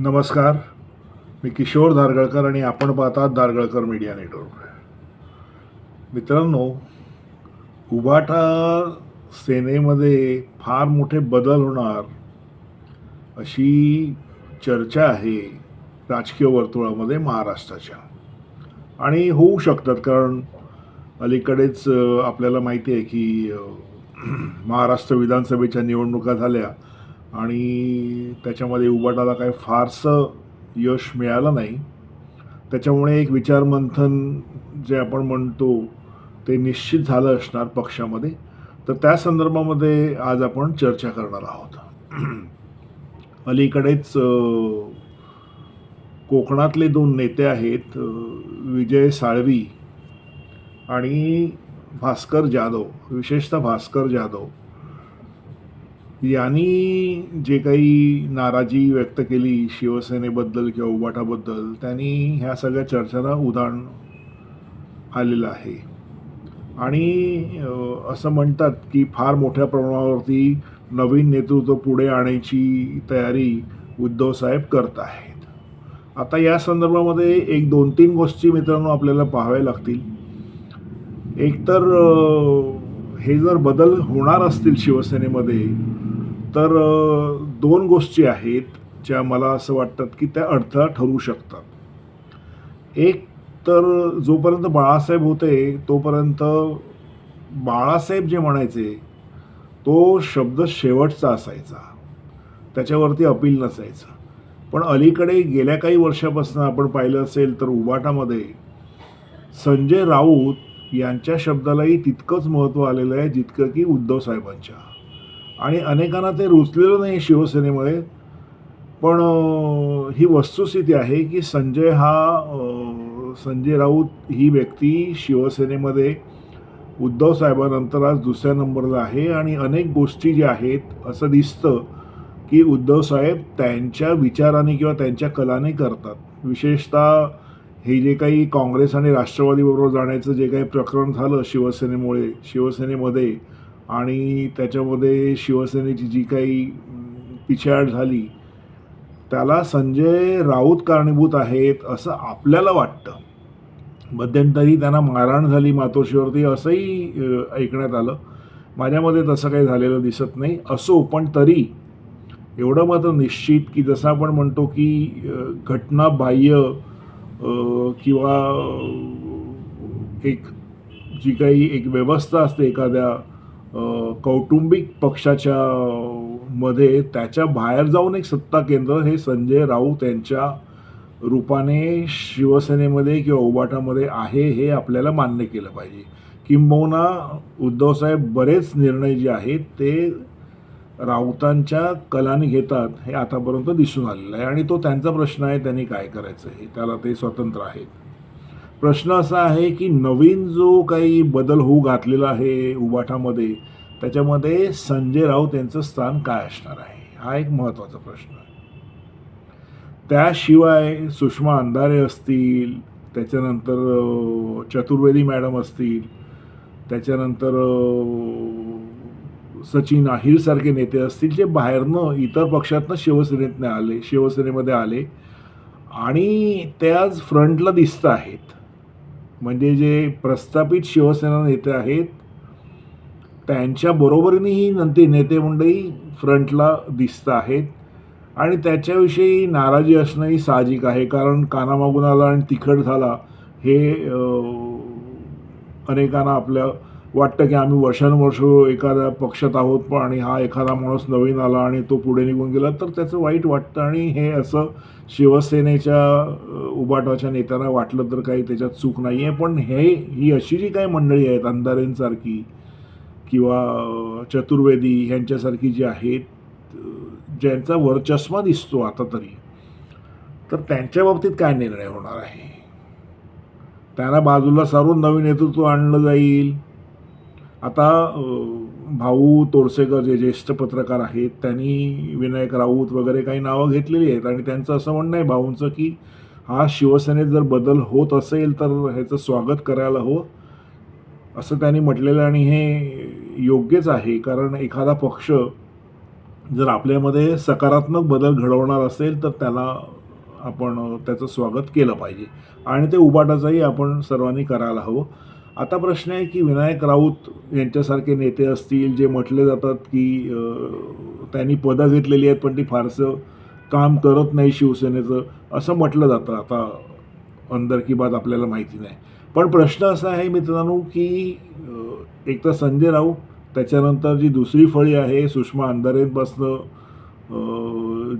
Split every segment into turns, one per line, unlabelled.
नमस्कार. मी किशोर धारगळकर आणि आपण पाहतात धारगळकर मीडिया नेटवर्क. मित्रांनो उभाटा सेनेमध्ये फार मोठे बदल होणार अशी चर्चा आहे राजकीय वर्तुळामध्ये महाराष्ट्राच्या. आणि होऊ शकतात कारण अलीकडेच आपल्याला माहिती आहे की महाराष्ट्र विधानसभेच्या निवडणुका झाल्या. आणि त्याच्यामध्ये उबाटाला काही फारसं यश मिळालं नाही. त्याच्यामुळे एक विचारमंथन जे आपण म्हणतो ते निश्चित झालं असणार पक्षामध्ये. तर त्या संदर्भामध्ये आज आपण चर्चा करणार आहोत. अलीकडेच कोकणातले दोन नेते आहेत विजय साळवी आणि भास्कर जाधव विशेषतः भास्कर जाधव. यांनी जे काही नाराजी व्यक्त केली शिवसेनेबद्दल किंवा उबाटाबद्दल त्यांनी ह्या सगळ्या चर्चांना उदाहरण आलेलं आहे. आणि असं म्हणतात की फार मोठ्या प्रमाणावरती नवीन नेतृत्व पुढे आणायची तयारी उद्धवसाहेब करत आहेत. आता या संदर्भामध्ये एक दोन तीन गोष्टी मित्रांनो आपल्याला पाहाव्या लागतील. एकतर हे जर बदल होणार असतील शिवसेनेमध्ये तर दोन गोष्टी आहेत ज्या मला असं वाटतात की त्या अडथळा ठरू शकतात. एक तर जोपर्यंत बाळासाहेब होते तोपर्यंत बाळासाहेब जे म्हणायचे तो शब्द शेवटचा असायचा. त्याच्यावरती अपील नसायचं. पण अलीकडे गेल्या काही वर्षापासून आपण पाहिलं असेल तर उबाटामध्ये संजय राऊत यांच्या शब्दालाही तितकंच महत्त्व आलेलं आहे जितकं की उद्धव साहेबांच्या. आणि अनेकांना ते रुचलेलं नाही शिवसेनेमुळे. पण ही वस्तुस्थिती आहे की संजय हा संजय राऊत ही व्यक्ती शिवसेनेमध्ये उद्धव साहेबांनंतर आज दुसऱ्या नंबरला आहे आणि अनेक गोष्टी ज्या आहेत असं दिसतं की उद्धव साहेब त्यांच्या विचाराने किंवा त्यांच्या कलाने करतात. विशेषतः हे जे काही काँग्रेस आणि राष्ट्रवादीबरोबर जाण्याचं जे काही प्रकरण झालं शिवसेनेमुळे शिवसेनेमध्ये आणि त्याच्यामध्ये शिवसेनेची जी काही पिछाड झाली त्याला संजय राऊत कारणीभूत आहेत असं आपल्याला वाटतं. मध्यंतरी त्यांना मारहाण झाली मातोश्रीवरती असंही ऐकण्यात आलं. माझ्यामध्ये तसं काही झालेलं दिसत नाही. असो पण तरी एवढं मात्र निश्चित की जसं आपण म्हणतो की घटना घटनाबाह्य किंवा एक जी काही एक व्यवस्था असते एखाद्या कौटुंबिक पक्षाच्या मध्ये त्याच्या बाहेर जाऊन एक सत्ता केंद्र हे संजय राऊत यांच्या रूपाने शिवसेनेमध्ये किंवा उबाटामध्ये आहे हे आपल्याला मान्य केलं पाहिजे. किंबहुना उद्धवसाहेब बरेच निर्णय जे आहेत ते राऊतांच्या कलाने घेतात हे आतापर्यंत दिसून आलेलं आहे. आणि तो त्यांचा प्रश्न आहे त्यांनी काय करायचं हे? त्याला ते स्वतंत्र आहेत. प्रश्न असा आहे की नवीन जो काही बदल होऊ घातलेला आहे उबाठामध्ये त्याच्यामध्ये संजय राऊत यांचं स्थान काय असणार आहे? हा एक महत्त्वाचा प्रश्न आहे. त्याशिवाय सुषमा अंधारे असतील त्याच्यानंतर चतुर्वेदी मॅडम असतील त्याच्यानंतर सचिन अहिरसारखे नेते असतील जे बाहेरनं इतर पक्षातनं शिवसेनेतनं आले शिवसेनेमध्ये आले आणि ते आज फ्रंटला दिसत आहेत. म्हणजे जे प्रस्थापित शिवसेना नेते आहेत त्यांच्या बरोबरीने ही नंतर नेते मंडळी फ्रंटला दिसत आहेत. आणि त्याच्याविषयी नाराजी असणंही साहजिक आहे कारण कानामागून आला आणि तिखट झाला हे अनेकांना आपल्या वाटतं की आम्ही वर्षानुवर्ष एखाद्या पक्षात आहोत पण आणि हा एखादा माणूस नवीन आला आणि तो पुढे निघून गेला तर त्याचं वाईट वाटतं. आणि हे असं शिवसेनेच्या उबाटाच्या नेत्यांना वाटलं तर काही त्याच्यात चूक नाही आहे पण हे ही अशी जी काही मंडळी आहेत अंधारेंसारखी किंवा चतुर्वेदी ह्यांच्यासारखी जी आहेत ज्यांचा वरचष्मा दिसतो आता तरी तर त्यांच्या बाबतीत काय निर्णय होणार आहे? त्यांना बाजूला सारून नवीन नेतृत्व आणलं जाईल. आता भाऊ तोरसेकर जे ज्येष्ठ पत्रकार आहेत त्यांनी विनायक राऊत वगैरे काही नावं घेतलेली आहेत आणि त्यांचं असं म्हणणं आहे भाऊंचं की हा शिवसेनेत जर बदल होत असेल तर ह्याचं स्वागत करायला हवं असं त्यांनी म्हटलेलं आणि हे योग्यच आहे. कारण एखादा पक्ष जर आपल्यामध्ये सकारात्मक बदल घडवणार असेल तर त्याला आपण त्याचं स्वागत केलं पाहिजे. आणि ते उबाटाचंही आपण सर्वांनी करायला हवं. आता प्रश्न आहे की विनायक राऊत यांच्यासारखे नेते असतील जे म्हटले जातात की त्यांनी पदं घेतलेली आहेत पण ती फारसं काम करत नाही शिवसेनेचं असं म्हटलं जातं. आता अंदर की बात आपल्याला माहिती नाही. पण प्रश्न असा आहे मित्रांनो की एक तर संजय राऊत त्याच्यानंतर जी दुसरी फळी आहे सुषमा अंधारेंपासनं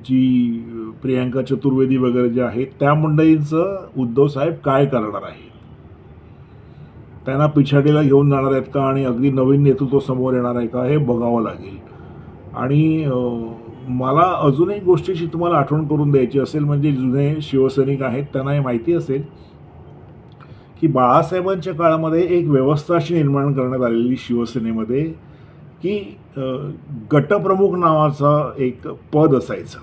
जी प्रियांका चतुर्वेदी वगैरे जे आहेत त्या मंडळींचं उद्धवसाहेब काय करणार आहेत? त्यांना पिछाडीला घेऊन जाणार आहेत का? आणि अगदी नवीन नेतृत्व समोर येणार आहे का? हे बघावं लागेल. आणि मला अजून एक गोष्टीची तुम्हाला आठवण करून द्यायची असेल म्हणजे जुने शिवसैनिक आहेत त्यांना हे माहिती असेल की बाळासाहेबांच्या काळामध्ये एक व्यवस्था अशी निर्माण करण्यात आलेली शिवसेनेमध्ये की गटप्रमुख नावाचा एक पद असायचं.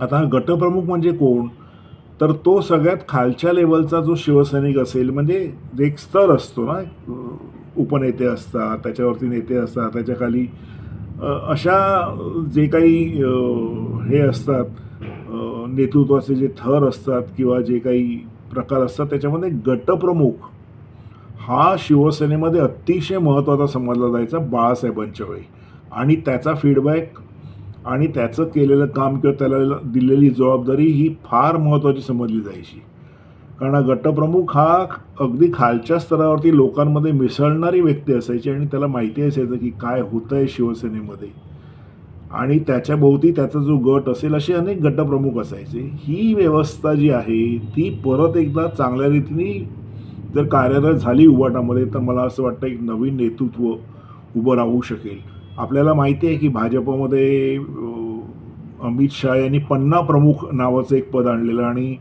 आता गटप्रमुख म्हणजे कोण? तर तो सगळ्यात खालच्या लेवलचा जो शिवसैनिक असेल म्हणजे एक स्तर असतो ना उपनेते असतात त्याच्यावरती नेते असतात त्याच्याखाली अशा जे काही हे असतात नेतृत्वाचे जे थर असतात किंवा जे काही प्रकार असतात त्याच्यामध्ये गटप्रमुख हा शिवसेनेमध्ये अतिशय महत्त्वाचा समजला जायचा बाळासाहेबांच्या वेळी. आणि त्याचा फीडबॅक आणि त्याचं केलेलं काम किंवा त्याला दिलेली जबाबदारी ही फार महत्त्वाची समजली जायची. कारण हा गटप्रमुख हा अगदी खालच्या स्तरावरती लोकांमध्ये मिसळणारी व्यक्ती असायची आणि त्याला माहिती असायचं की काय होतं आहे शिवसेनेमध्ये. आणि त्याच्याभोवती त्याचा जो गट असेल असे अनेक गटप्रमुख असायचे. ही व्यवस्था जी आहे ती परत एकदा चांगल्या रीतीने जर कार्यरत झाली उबाटामध्ये तर मला असं वाटतं एक नवीन नेतृत्व उभं राहू शकेल. आपल्याला माहिती आहे की भाजपमध्ये अमित शहा यांनी पन्ना प्रमुख नावाचं एक पद आणलेलं आणि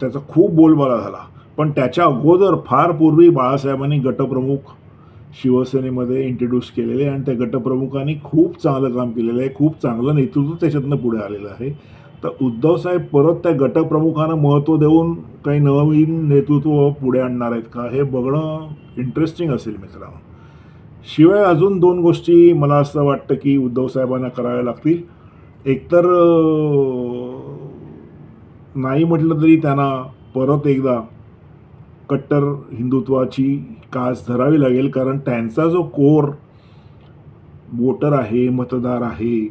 त्याचा खूप बोलबाला झाला. पण त्याच्या अगोदर फार पूर्वी बाळासाहेबांनी गटप्रमुख शिवसेनेमध्ये इंट्रोड्यूस केलेले आणि त्या गटप्रमुखांनी खूप चांगलं काम केलेलं आहे खूप चांगलं नेतृत्व त्याच्यातनं पुढे आलेलं आहे. तर उद्धवसाहेब परत त्या गटप्रमुखांना महत्त्व देऊन काही नवीन नेतृत्व पुढे आणणार आहेत का हे बघणं इंटरेस्टिंग असेल मित्रांनो. शिवाय अजून दोन गोष्टी मला असं वाटतं की उद्धव साहेबांना कराव्या लागतील. एकतर नाही म्हटलं तरी त्यांना परत एकदा कट्टर हिंदुत्वाची कास धरावी लागेल कारण त्यांचा जो कोर वोटर आहे मतदार आहे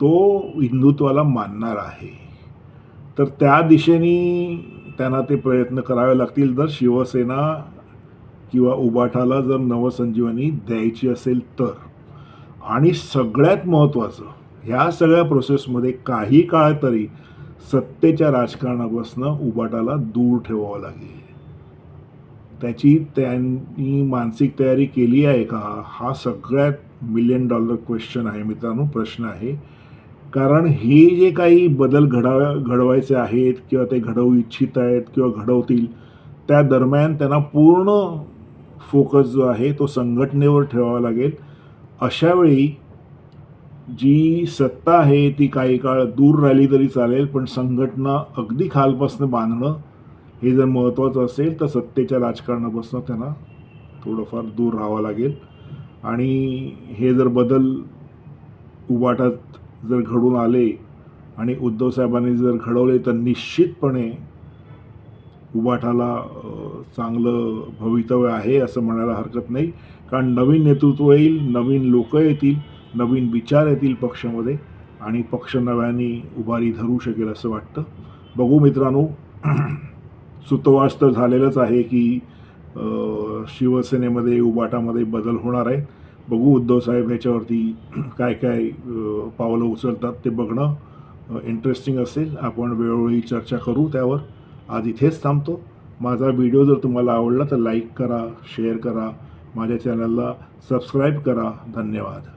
तो हिंदुत्वाला मानणार आहे. तर त्या दिशेने त्यांना ते प्रयत्न करावे लागतील. जर शिवसेना किंवा उबाठाला जर नवसंजीवनी द्यायची असेल तर. आणि सगळ्यात महत्त्वाचं ह्या सगळ्या प्रोसेसमध्ये काही काळ तरी सत्तेच्या राजकारणापासून उबाटाला दूर ठेवावं लागेल. त्याची त्यांनी मानसिक तयारी केली आहे का? हा सगळ्यात मिलियन डॉलर क्वेश्चन आहे मित्रांनो प्रश्न आहे. कारण हे जे काही बदल घडा घडवायचे आहेत किंवा ते घडवू इच्छित आहेत किंवा घडवतील त्या दरम्यान त्यांना पूर्ण फोकस जो आहे तो संघटनेवर ठेवावा लागेल. अशावेळी जी सत्ता आहे ती काही काळ दूर राहिली तरी चालेल पण संघटना अगदी खालपासून बांधणं हे जर महत्त्वाचं असेल तर सत्तेच्या राजकारणापासून त्यांना थोडंफार दूर राहावं लागेल. आणि हे जर बदल उबाटात जर घडून आले आणि उद्धव साहेबांनी जर घडवले तर निश्चितपणे उबाठाला चांगलं भवितव्य आहे असं म्हणायला हरकत नाही. कारण नवीन नेतृत्व येईल नवीन लोक येतील नवीन विचार येतील पक्षामध्ये आणि पक्ष नव्याने उभारी धरू शकेल असं वाटतं. बघू मित्रांनो सुतवास तर झालेलंच आहे की शिवसेनेमध्ये उबाटामध्ये बदल होणार आहे. बघू उद्धव साहेब ह्याच्यावरती काय काय पावलं उचलतात ते बघणं इंटरेस्टिंग असेल. आपण वेळोवेळी चर्चा करू त्यावर. आज इथेच थांबतो. माझा व्हिडिओ जर तुम्हाला आवडला तर लाईक करा शेअर करा. माझ्या चॅनलला सबस्क्राईब करा. धन्यवाद.